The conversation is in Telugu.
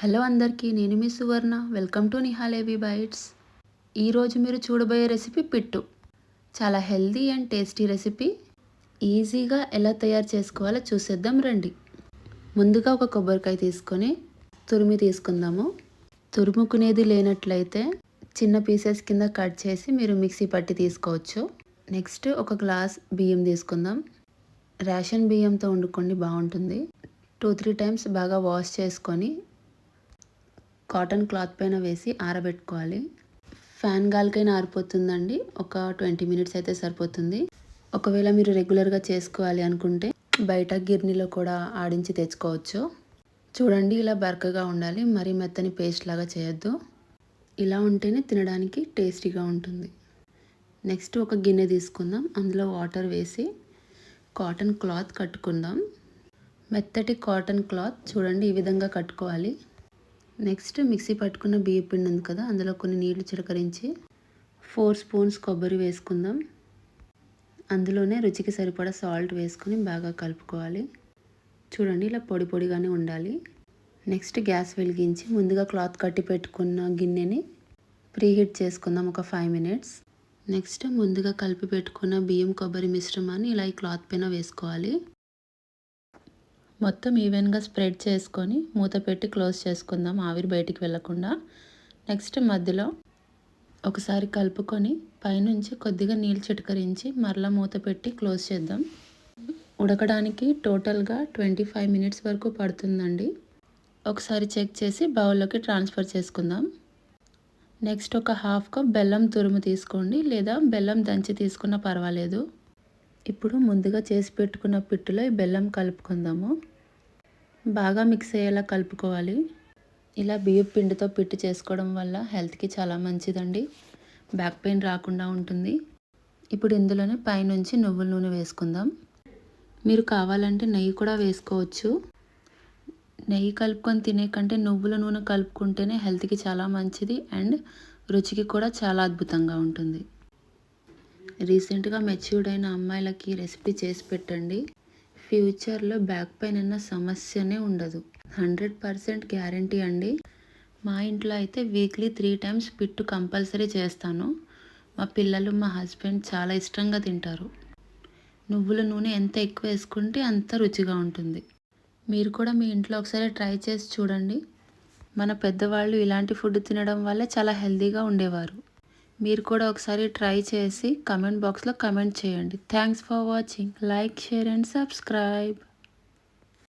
హలో అందరికీ నేను మీ సువర్ణ. వెల్కమ్ టు నిహాలేవి బైట్స్. ఈరోజు మీరు చూడబోయే రెసిపీ పిట్టు. చాలా హెల్దీ అండ్ టేస్టీ రెసిపీ. ఈజీగా ఎలా తయారు చేసుకోవాలో చూసేద్దాం రండి. ముందుగా ఒక కొబ్బరికాయ తీసుకొని తురిమి తీసుకుందాము. తురుముకునేది లేనట్లయితే చిన్న పీసెస్ కింద కట్ చేసి మీరు మిక్సీ పట్టి తీసుకోవచ్చు. నెక్స్ట్ ఒక గ్లాస్ బియ్యం తీసుకుందాం. రేషన్ బియ్యంతో వండుకోండి బాగుంటుంది. టూ త్రీ టైమ్స్ బాగా వాష్ చేసుకొని కాటన్ క్లాత్ పైన వేసి ఆరబెట్టుకోవాలి. ఫ్యాన్ గాలికైనా ఆరిపోతుందండి. ఒక ట్వంటీ మినిట్స్ అయితే సరిపోతుంది. ఒకవేళ మీరు రెగ్యులర్గా చేసుకోవాలి అనుకుంటే బయట గిర్నీలో కూడా ఆడించి తెచ్చుకోవచ్చు. చూడండి ఇలా బరకగా ఉండాలి. మరీ మెత్తని పేస్ట్ లాగా చేయొద్దు. ఇలా ఉంటేనే తినడానికి టేస్టీగా ఉంటుంది. నెక్స్ట్ ఒక గిన్నె తీసుకుందాం. అందులో వాటర్ వేసి కాటన్ క్లాత్ కట్టుకుందాం. మెత్తటి కాటన్ క్లాత్ చూడండి ఈ విధంగా కట్టుకోవాలి. నెక్స్ట్ మిక్సీ పట్టుకున్న బియ్య పిండి ఉంది కదా అందులో కొన్ని నీళ్ళు చిలకరించి ఫోర్ స్పూన్స్ కొబ్బరి వేసుకుందాం. అందులోనే రుచికి సరిపడా సాల్ట్ వేసుకొని బాగా కలుపుకోవాలి. చూడండి ఇలా పొడి పొడిగానే ఉండాలి. నెక్స్ట్ గ్యాస్ వెలిగించి ముందుగా క్లాత్ కట్టి పెట్టుకున్న గిన్నెని ప్రీహీట్ చేసుకుందాం ఒక ఫైవ్ మినిట్స్. నెక్స్ట్ ముందుగా కలిపి పెట్టుకున్న బియ్యం కొబ్బరి మిశ్రమాన్ని ఇలా ఈ క్లాత్ పైన వేసుకోవాలి. మొత్తం ఈవెన్గా స్ప్రెడ్ చేసుకొని మూత పెట్టి క్లోజ్ చేసుకుందాం ఆవిరి బయటికి వెళ్ళకుండా. నెక్స్ట్ మధ్యలో ఒకసారి కలుపుకొని పైనుంచి కొద్దిగా నీళ్ళు చిటకరించి మరలా మూత పెట్టి క్లోజ్ చేద్దాం. ఉడకడానికి టోటల్గా ట్వంటీ ఫైవ్ మినిట్స్ వరకు పడుతుందండి. ఒకసారి చెక్ చేసి బౌల్లోకి ట్రాన్స్ఫర్ చేసుకుందాం. నెక్స్ట్ ఒక హాఫ్ కప్ బెల్లం తురుము తీసుకోండి లేదా బెల్లం దంచి తీసుకున్న పర్వాలేదు. ఇప్పుడు ముందుగా చేసి పెట్టుకున్న పిట్టులో ఈ బెల్లం కలుపుకుందాము. బాగా మిక్స్ అయ్యేలా కలుపుకోవాలి. ఇలా బియ్యం పిండితో పిట్టు చేసుకోవడం వల్ల హెల్త్కి చాలా మంచిదండి. బ్యాక్ పెయిన్ రాకుండా ఉంటుంది. ఇప్పుడు ఇందులోనే పైనుంచి నువ్వుల నూనె వేసుకుందాం. మీరు కావాలంటే నెయ్యి కూడా వేసుకోవచ్చు. నెయ్యి కలుపుకొని తినే కంటే నువ్వుల నూనె కలుపుకుంటేనే హెల్త్కి చాలా మంచిది అండ్ రుచికి కూడా చాలా అద్భుతంగా ఉంటుంది. రీసెంట్గా మెచ్యూర్డ్ అయిన అమ్మాయిలకి రెసిపీ చేసి పెట్టండి. ఫ్యూచర్లో బ్యాక్ పెయిన్ అన్న సమస్యనే ఉండదు. హండ్రెడ్ పర్సెంట్ గ్యారంటీ అండి. మా ఇంట్లో అయితే వీక్లీ త్రీ టైమ్స్ పిట్టు కంపల్సరీ చేస్తాను. మా పిల్లలు మా హస్బెండ్ చాలా ఇష్టంగా తింటారు. నువ్వుల నూనె ఎంత ఎక్కువ వేసుకుంటే అంత రుచిగా ఉంటుంది. మీరు కూడా మీ ఇంట్లో ఒకసారి ట్రై చేసి చూడండి. మన పెద్దవాళ్ళు ఇలాంటి ఫుడ్ తినడం వల్ల చాలా హెల్తీగా ఉండేవారు. మీరు కూడా ఒకసారి ట్రై చేసి కమెంట్ బాక్స్లో కమెంట్ చేయండి. Thanks for watching. Like share and subscribe.